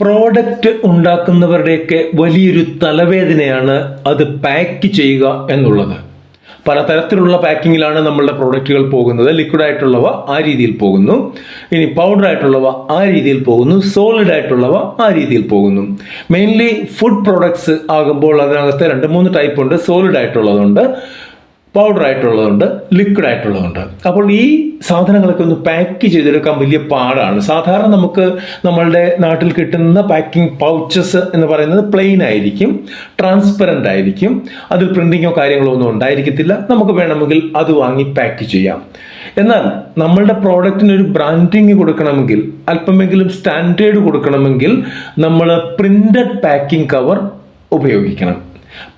Product ഉണ്ടാക്കുന്നവരുടെയൊക്കെ വലിയൊരു തലവേദനയാണ് അത് pack ചെയ്യുക എന്നുള്ളത്. പലതരത്തിലുള്ള പാക്കിങ്ങിലാണ് നമ്മളുടെ പ്രോഡക്റ്റുകൾ പോകുന്നത്. ലിക്വിഡ് ആയിട്ടുള്ളവ ആ രീതിയിൽ പോകുന്നു. ഇനി പൗഡർ ആയിട്ടുള്ളവ ആ രീതിയിൽ പോകുന്നു. സോളിഡ് ആയിട്ടുള്ളവ ആ രീതിയിൽ പോകുന്നു. മെയിൻലി ഫുഡ് പ്രോഡക്ട്സ് ആകുമ്പോൾ അതിനകത്ത് രണ്ട് മൂന്ന് ടൈപ്പ് ഉണ്ട്. സോളിഡ് ആയിട്ടുള്ളതുണ്ട്. പൗഡർ ആയിട്ടുള്ളതുണ്ട് ലിക്വിഡ് ആയിട്ടുള്ളതുണ്ട് അപ്പോൾ ഈ സാധനങ്ങളൊക്കെ ഒന്ന് പാക്ക് ചെയ്തെടുക്കാൻ വലിയ പാടാണ്. സാധാരണ നമുക്ക് നമ്മളുടെ നാട്ടിൽ കിട്ടുന്ന പാക്കിംഗ് പൗച്ചസ് എന്ന് പറയുന്നത് പ്ലെയിൻ ആയിരിക്കും ട്രാൻസ്പെറന്റ് ആയിരിക്കും. അതിൽ പ്രിന്റിങ്ങോ കാര്യങ്ങളോ ഒന്നും ഉണ്ടായിരിക്കത്തില്ല. നമുക്ക് വേണമെങ്കിൽ അത് വാങ്ങി പാക്ക് ചെയ്യാം. എന്നാൽ നമ്മളുടെ പ്രോഡക്റ്റിന് ഒരു ബ്രാൻഡിങ് കൊടുക്കണമെങ്കിൽ അല്പമെങ്കിലും സ്റ്റാൻഡേർഡ് കൊടുക്കണമെങ്കിൽ നമ്മൾ പ്രിന്റഡ് പാക്കിംഗ് കവർ ഉപയോഗിക്കണം.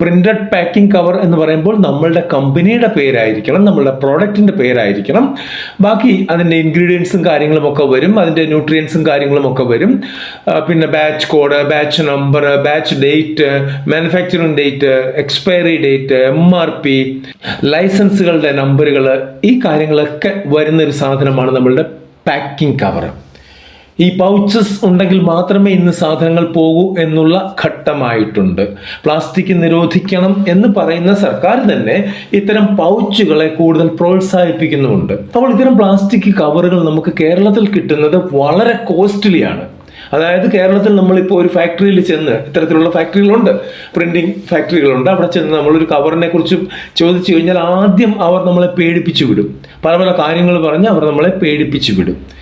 പ്രിന്റഡ് പാക്കിംഗ് കവർ എന്ന് പറയുമ്പോൾ നമ്മളുടെ കമ്പനിയുടെ പേരായിരിക്കണം നമ്മളുടെ പ്രോഡക്റ്റിന്റെ പേരായിരിക്കണം. ബാക്കി അതിന്റെ ഇൻഗ്രീഡിയൻസും കാര്യങ്ങളും ഒക്കെ വരും അതിന്റെ ന്യൂട്രിയൻസും കാര്യങ്ങളും ഒക്കെ വരും. പിന്നെ batch code batch number batch date manufacturing date expiry date M R P ലൈസൻസുകളുടെ നമ്പറുകൾ ഈ കാര്യങ്ങളൊക്കെ വരുന്ന ഒരു സാധനമാണ് നമ്മളുടെ പാക്കിംഗ് കവർ ഈ പൗച്ചസ് ഉണ്ടെങ്കിൽ മാത്രമേ ഇന്ന് സാധനങ്ങൾ പോകൂ എന്നുള്ള ഘട്ടമായിട്ടുണ്ട്. പ്ലാസ്റ്റിക് നിരോധിക്കണം എന്ന് പറയുന്ന സർക്കാർ തന്നെ ഇത്തരം പൗച്ചുകളെ കൂടുതൽ പ്രോത്സാഹിപ്പിക്കുന്നുമുണ്ട്. അപ്പോൾ ഇത്തരം പ്ലാസ്റ്റിക് കവറുകൾ നമുക്ക് കേരളത്തിൽ കിട്ടുന്നത് വളരെ കോസ്റ്റ്ലിയാണ്. അതായത് കേരളത്തിൽ നമ്മളിപ്പോൾ ഒരു ഫാക്ടറിയിൽ ചെന്ന് ഇത്തരത്തിലുള്ള ഫാക്ടറികളുണ്ട്. പ്രിന്റിംഗ് ഫാക്ടറികളുണ്ട്. അവിടെ ചെന്ന് നമ്മളൊരു കവറിനെ കുറിച്ച് ചോദിച്ചു കഴിഞ്ഞാൽ ആദ്യം അവർ നമ്മളെ പേടിപ്പിച്ചു വിടും. പല പല കാര്യങ്ങൾ പറഞ്ഞ് അവർ നമ്മളെ പേടിപ്പിച്ചു വിടും.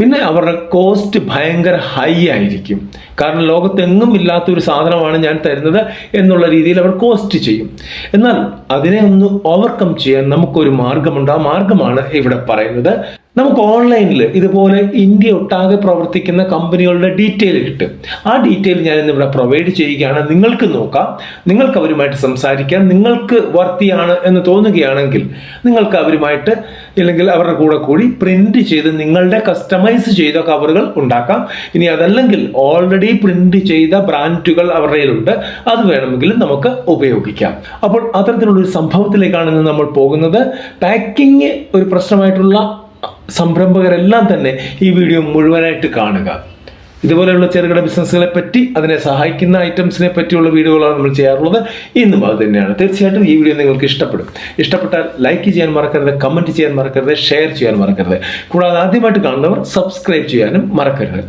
പിന്നെ അവരുടെ കോസ്റ്റ് ഭയങ്കര ഹൈ ആയിരിക്കും. കാരണം ലോകത്തെങ്ങും ഇല്ലാത്ത ഒരു സാധനമാണ് ഞാൻ തരുന്നത് എന്നുള്ള രീതിയിൽ അവർ കോസ്റ്റ് ചെയ്യും. എന്നാൽ അതിനെ ഒന്ന് ഓവർകം ചെയ്യാൻ നമുക്കൊരു മാർഗമുണ്ട്. ആ മാർഗമാണ് ഇവിടെ പറയുന്നത്. നമുക്ക് ഓൺലൈനിൽ ഇതുപോലെ ഇന്ത്യ ഒട്ടാകെ പ്രവർത്തിക്കുന്ന കമ്പനികളുടെ ഡീറ്റെയിൽ കിട്ടും. ആ ഡീറ്റെയിൽ ഞാൻ ഇന്ന് ഇവിടെ പ്രൊവൈഡ് ചെയ്യുകയാണ്. നിങ്ങൾക്ക് നോക്കാം. നിങ്ങൾക്ക് അവരുമായിട്ട് സംസാരിക്കാം. നിങ്ങൾക്ക് വർത്തിയാണ് എന്ന് തോന്നുകയാണെങ്കിൽ നിങ്ങൾക്ക് അവരുമായിട്ട് ഇല്ലെങ്കിൽ അവരുടെ കൂടെ കൂടി പ്രിന്റ് ചെയ്ത് നിങ്ങളുടെ കസ്റ്റമൈസ് ചെയ്ത കവറുകൾ ഉണ്ടാക്കാം. ഇനി അതല്ലെങ്കിൽ ഓൾറെഡി പ്രിന്റ് ചെയ്ത ബ്രാൻഡുകൾ അവരുടെ കയ്യിലുണ്ട്. അത് വേണമെങ്കിലും നമുക്ക് ഉപയോഗിക്കാം. അപ്പോൾ അത്തരത്തിലുള്ള ഒരു സംഭവത്തിലേക്കാണ് ഇന്ന് നമ്മൾ പോകുന്നത്. പാക്കിംഗ് ഒരു പ്രശ്നമായിട്ടുള്ള സംരംഭകരെല്ലാം തന്നെ ഈ വീഡിയോ മുഴുവനായിട്ട് കാണുക. ഇതുപോലെയുള്ള ചെറുകിട ബിസിനസ്സുകളെ പറ്റി അതിനെ സഹായിക്കുന്ന ഐറ്റംസിനെ പറ്റിയുള്ള വീഡിയോകളാണ് നമ്മൾ ചെയ്യാറുള്ളത്. ഇന്നും അത് തന്നെയാണ്. തീർച്ചയായിട്ടും ഈ വീഡിയോ നിങ്ങൾക്ക് ഇഷ്ടപ്പെടും. ഇഷ്ടപ്പെട്ടാൽ ലൈക്ക് ചെയ്യാൻ മറക്കരുത് കമന്റ് ചെയ്യാൻ മറക്കരുത് ഷെയർ ചെയ്യാൻ മറക്കരുത്. കൂടാതെ ആദ്യമായിട്ട് കാണുന്നവർ സബ്സ്ക്രൈബ് ചെയ്യാനും മറക്കരുത്.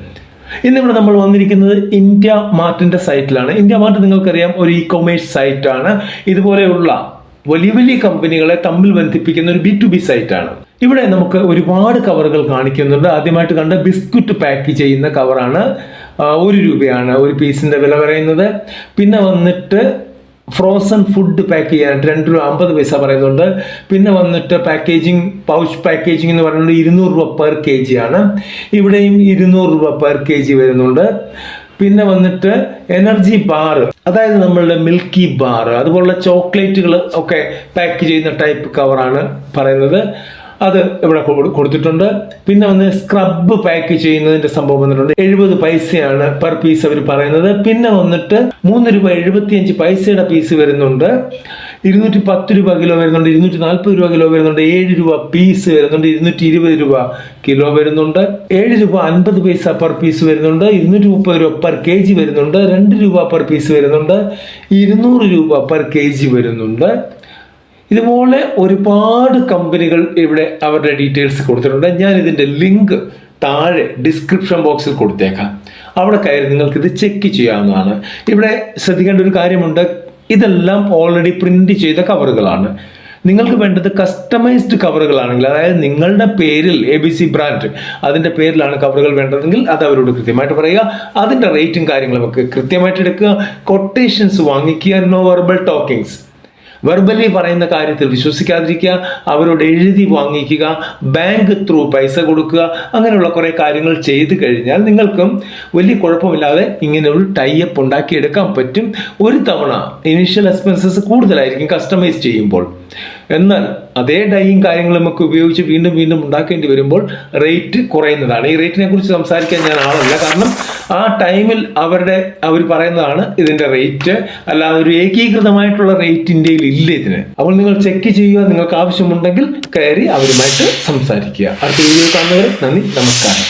ഇന്നിവിടെ നമ്മൾ വന്നിരിക്കുന്നത് ഇന്ത്യ മാർട്ടിന്റെ സൈറ്റിലാണ് ഇന്ത്യ മാർട്ട് നിങ്ങൾക്കറിയാം ഒരു ഇ കൊമേഴ്സ് സൈറ്റാണ് ഇതുപോലെയുള്ള വലിയ വലിയ കമ്പനികളെ തമ്മിൽ ബന്ധിപ്പിക്കുന്ന ഒരു ബി ടു ബി സൈറ്റാണ് ഇവിടെ നമുക്ക് ഒരുപാട് കവറുകൾ കാണിക്കുന്നുണ്ട്. ആദ്യമായിട്ട് കണ്ട ബിസ്ക്കറ്റ് പാക്ക് ചെയ്യുന്ന കവറാണ് ഒരു രൂപയാണ് ഒരു പീസിന്റെ വില പറയുന്നത്. പിന്നെ വന്നിട്ട് ഫ്രോസൺ ഫുഡ് പാക്ക് ചെയ്യാനായിട്ട് രണ്ട് രൂപ അമ്പത് പൈസ പറയുന്നുണ്ട്. പിന്നെ വന്നിട്ട് പാക്കേജിങ് പൗച്ച് പാക്കേജിംഗ് എന്ന് പറയുന്നത് ഇരുന്നൂറ് രൂപ പെർ കെ ജി ആണ്. ഇവിടെയും ഇരുന്നൂറ് രൂപ പെർ കെ ജി വരുന്നുണ്ട്. പിന്നെ വന്നിട്ട് എനർജി ബാർ അതായത് നമ്മളുടെ മിൽക്കി ബാർ അതുപോലുള്ള ചോക്ലേറ്റുകൾ ഒക്കെ പാക്ക് ചെയ്യുന്ന ടൈപ്പ് കവറാണ് പറയുന്നത്. അത് ഇവിടെ കൊടു- കൊടുത്തിട്ടുണ്ട്. പിന്നെ വന്ന് സ്ക്രബ് പാക്ക് ചെയ്യുന്നതിന്റെ സംഭവം വന്നിട്ടുണ്ട്. എഴുപത് പൈസയാണ് പെർ പീസ് അവർ പറയുന്നത്. പിന്നെ വന്നിട്ട് മൂന്ന് രൂപ എഴുപത്തിയഞ്ച് പൈസയുടെ പീസ് വരുന്നുണ്ട്. ഇരുന്നൂറ്റി പത്ത് രൂപ കിലോ വരുന്നുണ്ട്. ഇരുന്നൂറ്റി നാൽപ്പത് രൂപ കിലോ വരുന്നുണ്ട്. ഏഴ് രൂപ പീസ് വരുന്നുണ്ട്. ഇരുന്നൂറ്റി ഇരുപത് രൂപ കിലോ വരുന്നുണ്ട്. ഏഴ് രൂപ അൻപത് പൈസ പെർ പീസ് വരുന്നുണ്ട്. ഇരുന്നൂറ്റി മുപ്പത് രൂപ പെർ കെ ജി വരുന്നുണ്ട്. രണ്ട് രൂപ പെർ പീസ് വരുന്നുണ്ട്. ഇരുന്നൂറ് രൂപ പെർ കെ ജി വരുന്നുണ്ട്. ഇതുപോലെ ഒരുപാട് കമ്പനികൾ ഇവിടെ അവരുടെ ഡീറ്റെയിൽസ് കൊടുത്തിട്ടുണ്ട്. ഞാൻ ഇതിന്റെ ലിങ്ക് താഴെ ഡിസ്ക്രിപ്ഷൻ ബോക്സിൽ കൊടുത്തേക്കാം. അവിടെ കയറി നിങ്ങൾക്ക് ഇത് ചെക്ക് ചെയ്യാവുന്നതാണ്. ഇവിടെ ശ്രദ്ധിക്കേണ്ട ഒരു കാര്യമുണ്ട്. ഇതെല്ലാം ഓൾറെഡി പ്രിന്റ് ചെയ്ത കവറുകളാണ് നിങ്ങൾക്ക് വേണ്ടത് കസ്റ്റമൈസ്ഡ് കവറുകളാണെങ്കിൽ അതായത് നിങ്ങളുടെ പേരിൽ എ ബി സി ബ്രാൻഡ് അതിന്റെ പേരിലാണ് കവറുകൾ വേണ്ടതെങ്കിൽ അത് അവരോട് കൃത്യമായിട്ട് പറയുക. അതിന്റെ റേറ്റും കാര്യങ്ങളും ഒക്കെ കൃത്യമായിട്ട് എടുക്കുക. കൊട്ടേഷൻസ് വാങ്ങിക്കുക. നോ വെർബൽ ടോക്കിങ്സ് വെർബലി പറയുന്ന കാര്യത്തിൽ വിശ്വസിക്കാതിരിക്കുക അവരോട് എഴുതി വാങ്ങിക്കുക ബാങ്ക് ത്രൂ പൈസ കൊടുക്കുക അങ്ങനെയുള്ള കുറേ കാര്യങ്ങൾ ചെയ്തു കഴിഞ്ഞാൽ നിങ്ങൾക്കും വലിയ കുഴപ്പമില്ലാതെ ഇങ്ങനെ ഒരു ടൈപ്പ് ഉണ്ടാക്കിയെടുക്കാൻ പറ്റും. ഒരു തവണ ഇനീഷ്യൽ എക്സ്പെൻസസ് കൂടുതലായിരിക്കും കസ്റ്റമൈസ് ചെയ്യുമ്പോൾ. എന്നാൽ അതേ ഡൈയും കാര്യങ്ങളും നമുക്ക് ഉപയോഗിച്ച് വീണ്ടും വീണ്ടും ഉണ്ടാക്കേണ്ടി വരുമ്പോൾ റേറ്റ് കുറയുന്നതാണ്. ഈ റേറ്റിനെ കുറിച്ച് സംസാരിക്കാൻ ഞാൻ ആളല്ല. കാരണം ആ ടൈമിൽ അവരുടെ അവർ പറയുന്നതാണ് ഇതിന്റെ റേറ്റ് അല്ലാതെ ഒരു ഏകീകൃതമായിട്ടുള്ള റേറ്റ് ഇന്ത്യയിൽ ഇല്ല ഇതിന്. അപ്പോൾ നിങ്ങൾ ചെക്ക് ചെയ്യുക. നിങ്ങൾക്ക് ആവശ്യമുണ്ടെങ്കിൽ കയറി അവരുമായിട്ട് സംസാരിക്കുക. അടുത്ത വീഡിയോ കാണുന്നവരെ നന്ദി. നമസ്കാരം.